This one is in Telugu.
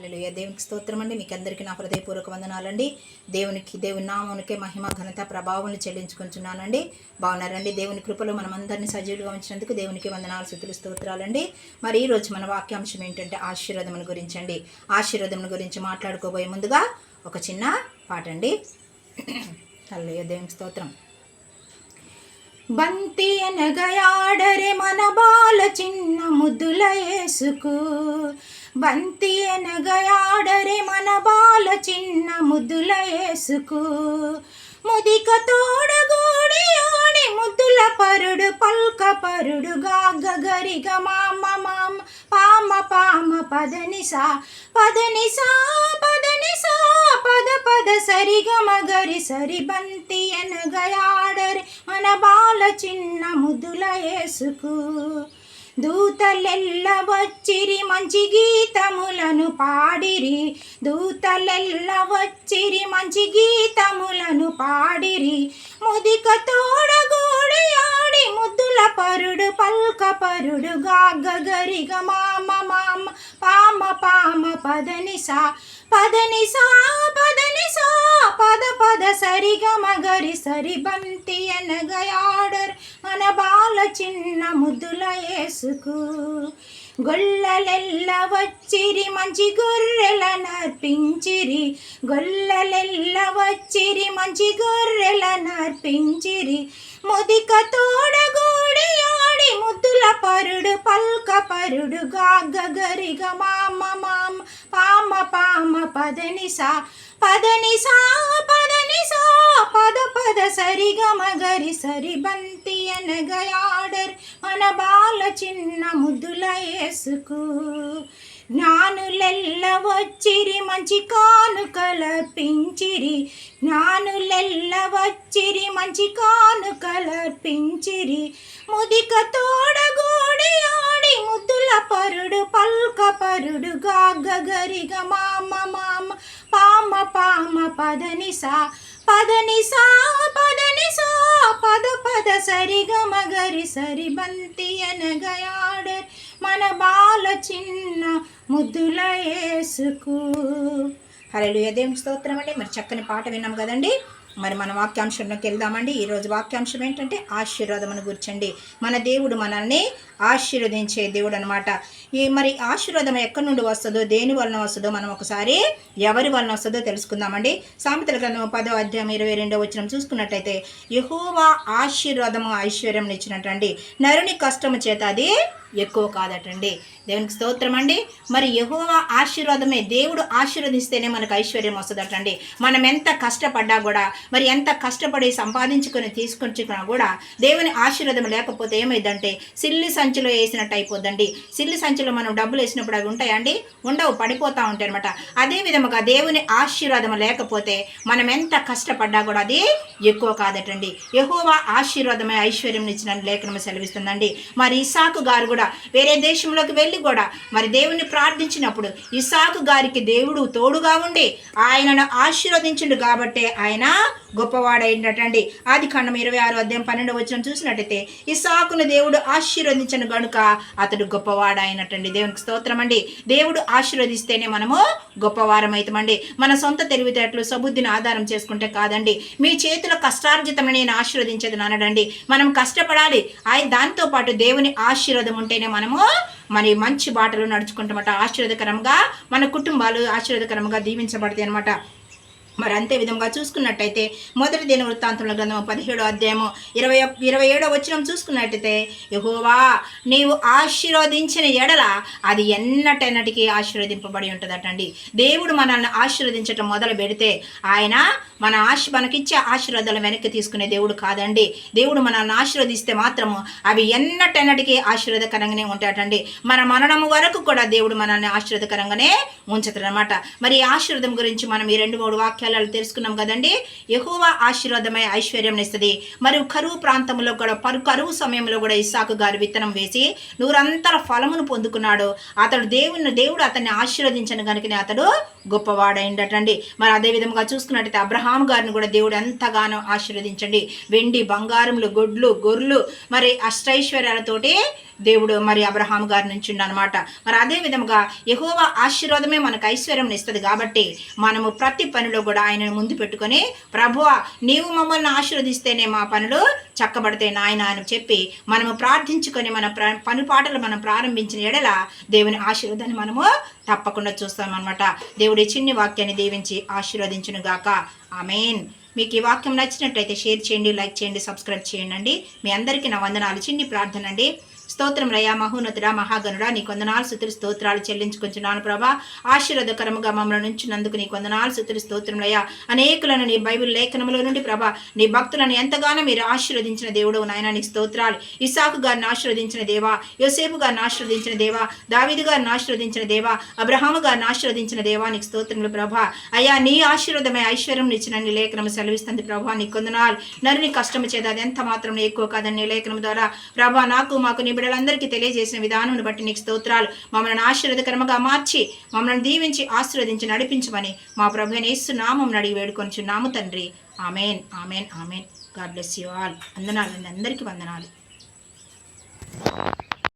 అల్లెలుయ దేవునికి స్తోత్రం అండి. మీకు అందరికీ నా హృదయపూర్వక వందనాలండి. దేవునికి దేవుని నామానికే మహిమ ఘనత ప్రభావం చెల్లించుకుంటున్నానండి. బాగున్నారండి? దేవుని కృపలో మనం అందరినీ సజీవులుగా ఉంచినందుకు దేవునికి వందనాలు శుతులు స్తోత్రాలండి. మరి ఈ రోజు మన వాక్యాంశం ఏంటంటే ఆశీర్వాదముల గురించి అండి ఆశీర్వాదముల గురించి మాట్లాడుకోబోయే ముందుగా ఒక చిన్న పాట అండి అల్లెలుయ దేవునికి స్తోత్రం. బంతి అనగయాడరే మన బాల చిన్న ముద్దుల యేసుకు. బంతి ఎనగయాడరే మన బాల చిన్న ముద్దుల యేసుకు. ముదిక తోడగూడి ఆడి ముద్దుల పరుడు పల్క పరుడు గాగ గరిగ మామ మామ పామ పామ పదని సా పదని సా పదని సా పద పద సరిగ మగరి సరి బంతి ఎనగయాడరే మన బాల చిన్న ముద్దుల ఏసుకు దూతలెల్ల వచ్చిరి మంచి గీతములను పాడిరి. దూతలెల్ల వచ్చిరి మంచి గీతములను పాడిరి. ముదిక తోడగూడి ఆడి ముద్దుల పరుడు పల్క పరుడు గాగరిగ మామ మామ. పామ పామ పదని సా పదని సా పదని సా. పద పద సరిగ మగరి సరి బంతి ఎనగయాడర్ మన బాల చిన్న ముద్దుల యేసుకు గొల్లలెల్ల వచ్చిరి మంచి గొర్రెల నర్పించిరి గొల్లలెల్ల వచ్చిరి మంచి గొర్రెల నర్పించిరి ముదిక తోడగూడి ఆడి ముద్దుల పరుడు పల్క పరుడు గాగ గరిగ మామ మామ పామ పామ పదని సా పదని సా పదని సా పద పద సరిగ మగరి సరి బంతి అనగయాడర్ మన బాల చిన్న ముద్దుల యేసుకు జ్ఞానులెల్ల వచ్చిరి మంచి కానుకలర్పించిరి జ్ఞానులెల్ల వచ్చిరి మంచి కానుకలర్పించిరి ముదిక తోడగు ఆడి ముద్దుల పరుడు పల్క పరుడు గాగరిగ మామ మామ. పామ పామ పదని సా పదని సా పదని సా పద పద సరిగ మగరి సరి బంతి అనగయాడర్ మన బాల చిన్న ముద్దుల ఏసుకు. హలో దేవుని స్తోత్రం అండి మరి చక్కని పాట విన్నాం కదండి. మరి మన వాక్యాంశంలోకి వెళ్దామండి. ఈరోజు వాక్యాంశం ఏంటంటే ఆశీర్వాదమును గుర్చండి. మన దేవుడు మనల్ని ఆశీర్వదించే దేవుడు అనమాట ఈ మరి ఆశీర్వాదం ఎక్కడి నుండి వస్తుందో దేని వలన వస్తుందో మనం ఒకసారి ఎవరి వలన వస్తుందో తెలుసుకుందామండి. సామెతల గ్రంథం పదో అధ్యాయం ఇరవై రెండో వచ్చిన చూసుకున్నట్టయితే యహోవా ఆశీర్వాదము ఐశ్వర్యం ఇచ్చినట్టండి నరుని కష్టము చేత అది ఎక్కువ కాదటండి. దేవునికి స్తోత్రం అండి మరి యహోవా ఆశీర్వాదమే దేవుడు ఆశీర్వదిస్తేనే మనకు ఐశ్వర్యం వస్తుందటండి. మనం ఎంత కష్టపడ్డా కూడా మరి ఎంత కష్టపడి సంపాదించుకొని తీసుకొచ్చుకున్నా కూడా దేవుని ఆశీర్వాదం లేకపోతే ఏమైందంటే సిల్లి సంచిలో వేసినట్టు అయిపోద్దండి. సిల్లు సంచిలో మనం డబ్బులు వేసినప్పుడు అవి ఉంటాయండి. ఉండవు పడిపోతూ ఉంటాయి అనమాట అదే విధముగా దేవుని ఆశీర్వాదం లేకపోతే మనం ఎంత కష్టపడ్డా కూడా అది ఎక్కువ కాదటండి. యహోవా ఆశీర్వాదమే ఐశ్వర్యం ఇచ్చిన లేఖనం సెలవిస్తుందండి. మరి ఇసాకు గారు కూడా వేరే దేశంలోకి వెళ్ళి కూడా మరి దేవుని ప్రార్థించినప్పుడు ఇసాకు గారికి దేవుడు తోడుగా ఉండి ఆయనను ఆశీర్వదించిండు కాబట్టే ఆయన గొప్పవాడైనటండి. ఆది ఖండం ఇరవై ఆరు అధ్యాయం పన్నెండు వచ్చిన చూసినట్టయితే ఇసాకును దేవుడు ఆశీర్వదించను గనుక అతడు గొప్పవాడైనటండి. దేవునికి స్తోత్రం అండి దేవుడు ఆశీర్వదిస్తేనే మనము గొప్పవారం అవుతామండి మన సొంత తెలివితేటలు సబుద్ధిని ఆధారం చేసుకుంటే కాదండి. మీ చేతుల కష్టార్జితమని నేను ఆశీర్వదించేది అనడండి. మనం కష్టపడాలి. ఆయన దాంతో పాటు దేవుని ఆశీర్వాదం ఉంటేనే మనము మరి మంచి బాటలు నడుచుకుంటామట. ఆశీర్వదకరంగా మన కుటుంబాలు ఆశీర్వదకరంగా దీవించబడతాయి అనమాట మరి అంతే విధంగా చూసుకున్నట్టయితే మొదటి దిన వృత్తాంతంలో గ్రంథం పదిహేడో అధ్యాయము ఇరవై ఇరవై ఏడో వచ్చిన చూసుకున్నట్టయితే యహోవా నీవు ఆశీర్వదించిన ఎడల అది ఎన్నటెన్నటికీ ఆశీర్వదింపబడి ఉంటుందటండి. దేవుడు మనల్ని ఆశీర్వదించటం మొదలు పెడితే ఆయన మన ఆశ మనకిచ్చే ఆశీర్వాదాలు వెనక్కి తీసుకునే దేవుడు కాదండి. దేవుడు మనల్ని ఆశీర్వదిస్తే మాత్రము అవి ఎన్నటెన్నటికీ ఆశీర్వాదకరంగానే ఉంటాయటండి. మన మరణము వరకు కూడా దేవుడు మనల్ని ఆశీర్వాదకరంగానే ఉంచుతారనమాట మరి ఆశీర్వదం ఆశీర్వాదం గురించి మనం ఈ రెండు మూడు వాక్యాలు వాక్యాలు తెలుసుకున్నాం కదండి. యహోవా ఆశీర్వాదమై ఐశ్వర్యం ఇస్తుంది మరియు కరువు ప్రాంతంలో కూడా పరు కరువు సమయంలో కూడా ఇస్సాకు గారు విత్తనం వేసి నూరంతర ఫలమును పొందుకున్నాడు. అతడు దేవుని దేవుడు అతన్ని ఆశీర్వదించను కనుకనే అతడు గొప్పవాడైండటండి. మరి అదే విధంగా చూసుకున్నట్టయితే అబ్రహాం గారిని కూడా దేవుడు ఎంతగానో ఆశీర్వదించండి. వెండి బంగారములు గొడ్లు గొర్రెలు మరి అష్టైశ్వర్యాలతోటి దేవుడు మరి అబ్రహాం గారి నుంచి అనమాట మరి అదే విధముగా యహోవ ఆశీర్వాదమే మనకు ఐశ్వర్యం ఇస్తుంది కాబట్టి మనము ప్రతి పనిలో కూడా ఆయనను ముందు పెట్టుకొని ప్రభువా నీవు మమ్మల్ని ఆశీర్వదిస్తేనే మా పనులు చక్కబడతాయి నాయన అని చెప్పి మనము ప్రార్థించుకొని మన ప్ర పని పాటలు మనం ప్రారంభించిన ఎడల దేవుని ఆశీర్వాదాన్ని మనము తప్పకుండా చూస్తామన్నమాట దేవుడి చిన్ని వాక్యాన్ని దీవించి ఆశీర్వదించును గాక. ఆమెన్. మీకు ఈ వాక్యం నచ్చినట్టయితే షేర్ చేయండి లైక్ చేయండి సబ్స్క్రైబ్ చేయండి. మీ అందరికీ నా వందనాలు. చిన్ని ప్రార్థన అండి. స్తోత్రం రయా మహోన్నతుడా మహాగనుడా నీ కొందనాలు సుతులు స్తోత్రాలు చెల్లించుకుంటున్నాను ప్రభా. ఆశీర్వదకరముగా మమ్మల్ని నుంచినందుకు నీ కొందనాలు సుతులు స్తోత్రం రయా అనేకులను నీ బైబిల్ లేఖనములో నుండి ప్రభా నీ భక్తులను ఎంతగానో మీరు ఆశీర్వదించిన దేవుడు నాయన నీ స్తోత్రాలు. ఇసాకు గారిని ఆశీర్వదించిన దేవా యోసేపు గారిని ఆశీర్వదించిన దేవా దావిదు గారిని ఆశీర్వదించిన దేవా అబ్రహాము గారిని ఆశీర్వదించిన దేవా నీకు స్తోత్రములు ప్రభా. అయ్యా నీ ఆశీర్వదమే ఐశ్వర్యం ఇచ్చిన నీ లేఖనము సెలవిస్తుంది ప్రభా. నీ కొందనాలు నరుని కష్టము చేత అది ఎంత మాత్రం ఎక్కువ కాదని నీ లేఖనం ద్వారా. ప్రభా నాకు మాకు నీ బిడ్డలందరికీ తెలియజేసిన విధానం బట్టి నీకు స్తోత్రాలు. మమ్మల్ని ఆశీర్వదకరంగా మార్చి మమ్మల్ని దీవించి ఆశీర్వదించి నడిపించమని మా ప్రభు నేస్తు నామం అడిగి వేడుకొనిచున్నాము తండ్రి. Amen amen amen. God bless you all. అందనాలు అందరికీ వందనాలు.